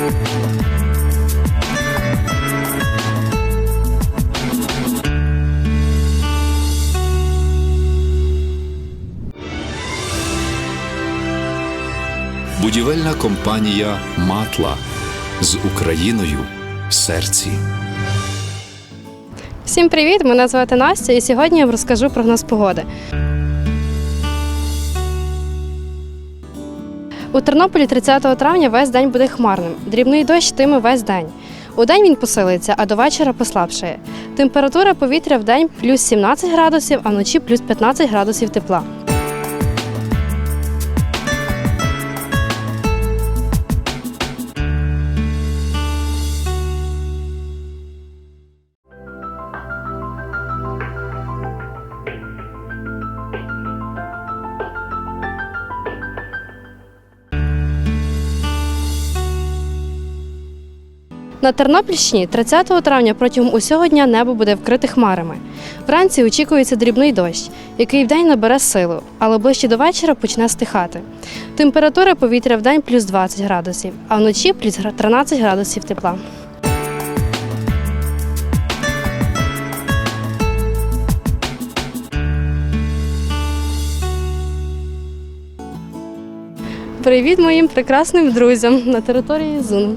Будівельна компанія Матла з Україною в серці. Всім привіт! Мене звати Настя, і сьогодні я вам розкажу прогноз погоди. У Тернополі 30 травня весь день буде хмарним. Дрібний дощ тиме весь день. У день він посилиться, а до вечора послабшає. Температура повітря в день плюс 17 градусів, а вночі плюс 15 градусів тепла. На Тернопільщині 30 травня протягом усього дня небо буде вкрите хмарами. Вранці очікується дрібний дощ, який вдень набере силу, але ближче до вечора почне стихати. Температура повітря вдень плюс 20 градусів, а вночі плюс 13 градусів тепла. Привіт моїм прекрасним друзям на території Зуну.